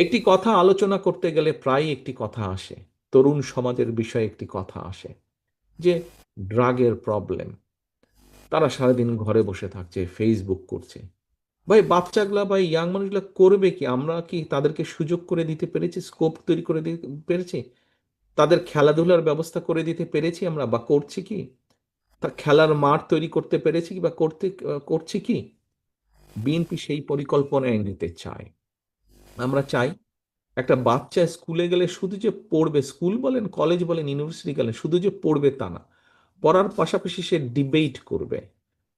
একটি কথা আলোচনা করতে গেলে প্রায় একটি কথা আসে। তরুণ সমাজের বিষয়ে একটি কথা আসে যে, ড্রাগের প্রবলেম। তারা সারাদিন ঘরে বসে থাকছে ফেসবুক করছে। ভাই, বাচ্চাগুলা বা ইয়াং মানুষগুলা করবে কি? আমরা কি তাদেরকে সুযোগ করে দিতে পেরেছি? স্কোপ তৈরি করে দিতে পেরেছি? তাদের খেলাধুলার ব্যবস্থা করে দিতে পেরেছি আমরা বা করছি কি? তা খেলার মাঠ তৈরি করতে পেরেছি কি বা করতে, করছি কি? বিএনপি সেই পরিকল্পনায় নিতে চায়। আমরা চাই একটা বাচ্চা স্কুলে গেলে শুধু যে পড়বে, স্কুল বলেন, কলেজ বলেন ইউনিভার্সিটি গেলেন শুধু যে পড়বে তা না, পড়ার পাশাপাশি সে ডিবেট করবে,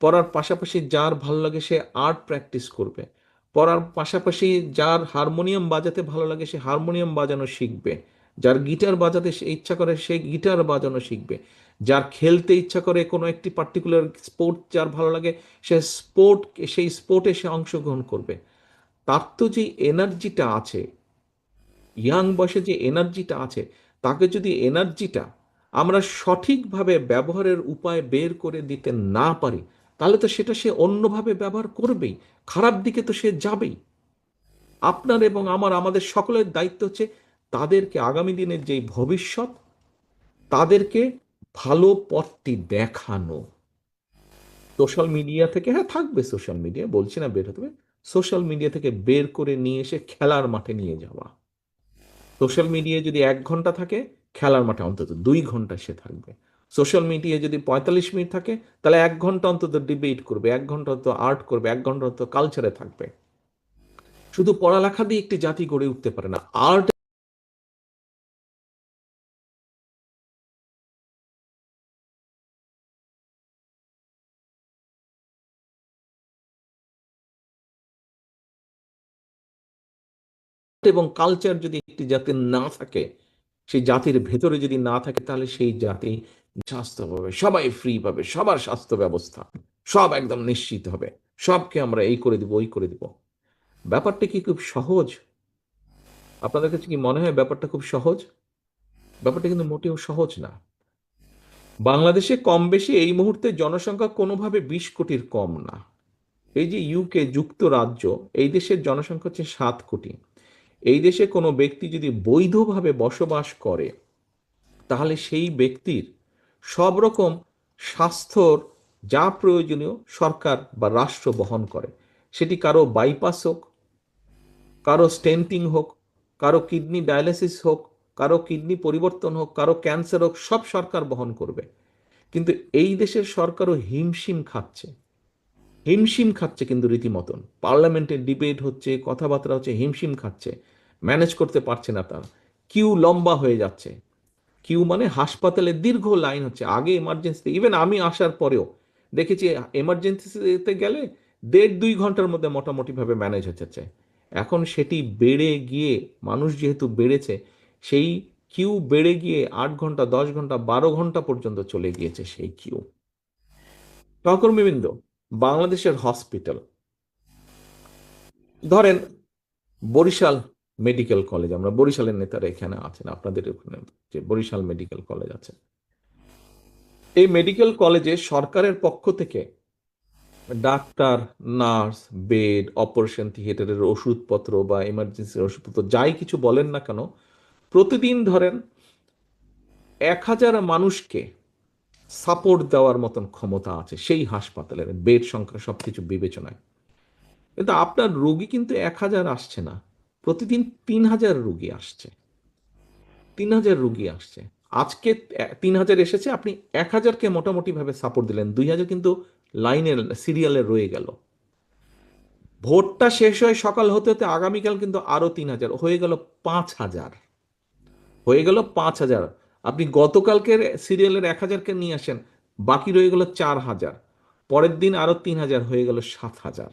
পড়ার পাশাপাশি যার ভালো লাগে সে আর্ট প্র্যাকটিস করবে, পড়ার পাশাপাশি যার হারমোনিয়াম বাজাতে ভালো লাগে সে হারমোনিয়াম বাজানো শিখবে, যার গিটার বাজাতে সে ইচ্ছা করে সে গিটার বাজানো শিখবে, যার খেলতে ইচ্ছা করে কোনো একটি পার্টিকুলার স্পোর্ট যার ভালো লাগে সে স্পোর্ট সেই স্পোর্টে সে অংশগ্রহণ করবে তার তো যে এনার্জিটা আছে, ইয়াং বয়সে যে এনার্জিটা আছে, তাকে যদি এনার্জিটা আমরা সঠিকভাবে ব্যবহারের উপায় বের করে দিতে না পারি, তাহলে তো সেটা সে অন্যভাবে ব্যবহার করবেই, খারাপ দিকে তো সে যাবেই। আপনার এবং আমার, আমাদের সকলের দায়িত্ব হচ্ছে তাদেরকে আগামী দিনের যেই ভবিষ্যৎ, তাদেরকে ভালো পথটি দেখানো। সোশ্যাল মিডিয়া থেকে হ্যাঁ থাকবে সোশ্যাল মিডিয়া, বলছি না বের হতে সোশ্যাল মিডিয়া থেকে বের করে নিয়ে এসে খেলার মাঠে নিয়ে যাওয়া। সোশ্যাল মিডিয়ায় যদি এক ঘণ্টা থাকে, খেলার মাঠে অন্তত দুই ঘণ্টা সে থাকবে। সোশ্যাল মিডিয়ায় যদি পঁয়তাল্লিশ মিনিট থাকে, তাহলে এক ঘণ্টা অন্তত ডিবেট করবে, এক ঘণ্টা অন্তত আর্ট করবে, এক ঘণ্টা অন্তত কালচারে থাকবে। শুধু পড়ালেখা দিয়ে একটি জাতি গড়ে উঠতে পারে না আর্ট এবং কালচার যদি একটি জাতির না থাকে, সেই জাতির ভেতরে যদি না থাকে, তাহলে সেই জাতি স্বাস্থ্য পাবে সবাই ফ্রি পাবে, সবার স্বাস্থ্য ব্যবস্থা, সব একদম নিশ্চিত হবে, সবকে আমরা এই করে দিব, ওই করে দিব। ব্যাপারটা কি খুব সহজ? আপনাদের কাছে কি মনে হয় ব্যাপারটা খুব সহজ? ব্যাপারটা কিন্তু মোটেও সহজ না। বাংলাদেশে কম বেশি এই মুহূর্তে জনসংখ্যা কোনোভাবে বিশ কোটির কম না। এই যে ইউকে যুক্তরাজ্য, এই দেশের জনসংখ্যা হচ্ছে সাত কোটি। এই দেশে কোনো ব্যক্তি যদি বৈধভাবে বসবাস করে, তাহলে সেই ব্যক্তির সব রকম স্বাস্থ্যর যা প্রয়োজনীয় সরকার বা রাষ্ট্র বহন করে, সেটি কারও বাইপাস হোক, কারও স্টেন্টিং হোক, কারও কিডনি ডায়ালিসিস হোক, কারও কিডনি পরিবর্তন হোক, কারও ক্যান্সার হোক, সব সরকার বহন করবে। কিন্তু এই দেশের সরকারও হিমশিম খাচ্ছে। হিমশিম খাচ্ছে কিন্তু রীতিমতন। পার্লামেন্টে ডিবেট হচ্ছে, কথাবার্তা হচ্ছে, হিমশিম খাচ্ছে। ম্যানেজ করতে পারছে না তারা। কিউ লম্বা হয়ে যাচ্ছে। কিউ মানে হাসপাতালে দীর্ঘ লাইন হচ্ছে। আগে এমার্জেন্সিতে ইভেন আমি আসার পরেও দেখেছি এমার্জেন্সিতে গেলে দেড় দুই ঘণ্টার মধ্যে মোটামুটিভাবে ম্যানেজ হচ্ছে এখন সেটি বেড়ে গিয়ে, মানুষ যেহেতু বেড়েছে, সেই কিউ বেড়ে গিয়ে আট ঘণ্টা, দশ ঘণ্টা, বারো ঘণ্টা পর্যন্ত চলে গিয়েছে সেই কিউ সহকর্মীবৃন্দ বাংলাদেশের হসপিটাল। ধরেন বরিশাল মেডিকেল কলেজ, আমরা বরিশালের নেতারা এখানে আছেন, আপনাদের ওখানে যে বরিশাল মেডিকেল কলেজ আছে। এই মেডিকেল কলেজে সরকারের পক্ষ থেকে ডাক্তার, নার্স, বেড, অপারেশন থিয়েটারের ওষুধপত্র বা এমার্জেন্সির ওষুধপত্র যাই কিছু বলেন না কেন, প্রতিদিন ধরেন এক হাজার মানুষকে সাপোর্ট দেওয়ার মতন ক্ষমতা আছে, সেই হাসপাতালের বেড সংখ্যা সবকিছু বিবেচনায়। কিন্তু আপনার রোগী কিন্তু এক হাজার আসছে না, প্রতিদিন তিন হাজার রুগী আসছে। তিন হাজার রুগী আসছে। আজকে তিন হাজার এসেছে, আপনি এক হাজারকে মোটামুটি ভাবে সাপোর্ট দিলেন, দুই হাজার কিন্তু লাইনের সিরিয়ালে রয়ে গেল। ভোটটা শেষ হয়ে সকাল হতে হতে, আগামীকাল কিন্তু আরও তিন হাজার, হয়ে গেল পাঁচ হাজার। হয়ে গেল পাঁচ হাজার। আপনি গতকালকের সিরিয়ালের এক হাজারকে নিয়ে আসেন, বাকি রয়ে গেল চার হাজার। পরের দিন আরও তিন হাজার হয়ে গেল সাত হাজার।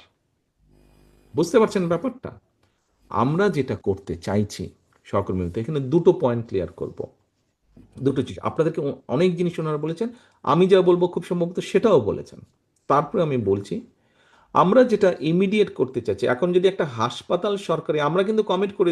বুঝতে পারছেন ব্যাপারটা? আমরা যেটা করতে চাইছি সহকর্মীদের এখানে দুটো পয়েন্ট ক্লিয়ার করব। দুটো জিনিস, আপনাদেরকে অনেক জিনিস ওনারা বলেছেন, আমি যা বলব খুব সম্ভবত সেটাও বলেছেন। তারপরে আমি বলছি, আমরা যেটা ইমিডিয়েট করতে চাইছি, এখন যদি একটা হাসপাতাল সরকারি, আমরা কিন্তু কমিট করে